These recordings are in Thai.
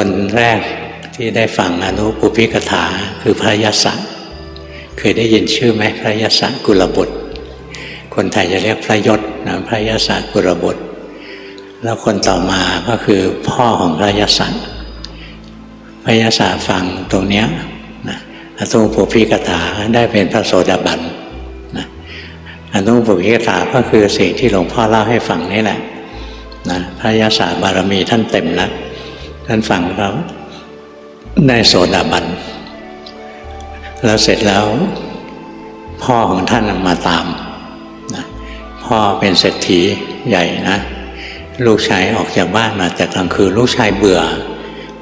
คนแรกที่ได้ฟังอนุปุพิกถาคือพระยศเคยได้ยินชื่อไหมพระยศกุลบุตร คนไทยจะเรียกพระยศนะพระยศกุลบุตร แล้วคนต่อมาก็คือพ่อของพระยศพระยศฟังตรงเนี้ยนะอนุปุพิกถาได้เป็นพระโสดาบันนะอนุปุพิกถาก็คือสิ่งที่หลวงพ่อเล่าให้ฟังนี่แหละนะพระยศบารมีท่านเต็มแล้ว ท่านฟังแล้วได้โสดาบัน แล้วเสร็จแล้ว พ่อของท่านมาตามนะพ่อเป็นเศรษฐีใหญ่นะ ลูกชายออกจากบ้านมาแต่กลางคืนลูกชายเบื่อ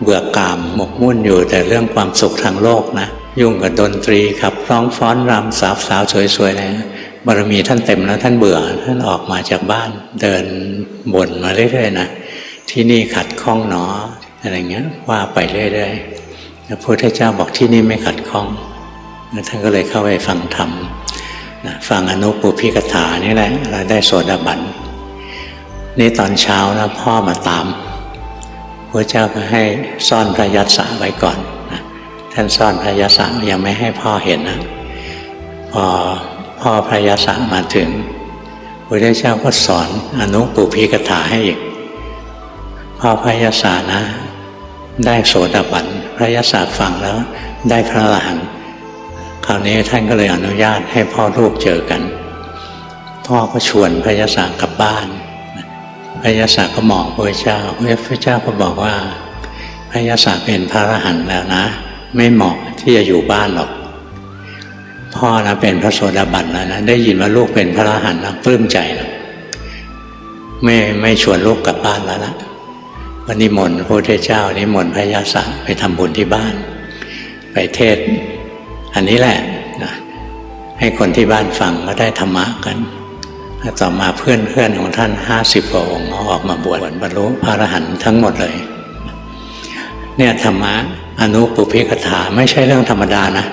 เบื่อกามหมกมุ่นอยู่แต่เรื่องความสุขทางโลกนะ ยุ่งกับดนตรีขับร้องฟ้อนรำสาวสาวสวยๆเลยนะบารมีท่านเต็มแล้วท่านเบื่อ ท่านออกมาจากบ้าน เดินบ่นมาเรื่อยๆนะ ที่นี่ขัดข้องหนออะไรเงี้ยว่าไปเรื่อยๆพระพุทธเจ้าบอกที่นี่ไม่ขัดข้องแล้วท่านก็เลยเข้าไปฟังธรรมนะฟังอนุปุพิกถานี่แหละเราได้โสดาบันนี่ตอนเช้านะพ่อมาตามพระเจ้าก็ให้ซ่อนพระยัตสาไว้ก่อนนะท่านซ่อนพระยัตสายังไม่ให้พ่อเห็นนะพอพ่อพระยัตสามาถึงพระเจ้าก็สอนอนุปุพิกถาให้อีก พ่อพระยัตสานะ ได้โสดาบันพระยัตสาฟังแล้วได้พระอรหันคราวนี้ท่านก็เลยอนุญาตให้พ่อลูกเจอกัน พ่อก็ชวนพระยศกลับบ้าน พระยศก็มองพระเจ้าพระเจ้าก็บอกว่า พระยศเป็นพระอรหันต์แล้วนะ ไม่เหมาะที่จะอยู่บ้านหรอก พ่อนะเป็นพระโสดาบันแล้วนะได้ยินว่าลูกเป็นพระอรหันต์นะปลื้มใจนะไม่ไม่ชวนลูกกลับบ้านแล้วนะ วันนิมนต์พระพุทธเจ้านิมนต์พระยศไปทำบุญที่บ้าน ไปเทศ อันนี้แหละนะให้คนที่บ้านฟังก็ได้ธรรมะกันต่อมาเพื่อนเพื่อนของท่านห้าสิบกว่าองค์ออกมาบวชบรรลุพระอรหันต์ทั้งหมดเลย เนี่ยธรรมะอนุปุพิกถาไม่ใช่เรื่องธรรมดานะ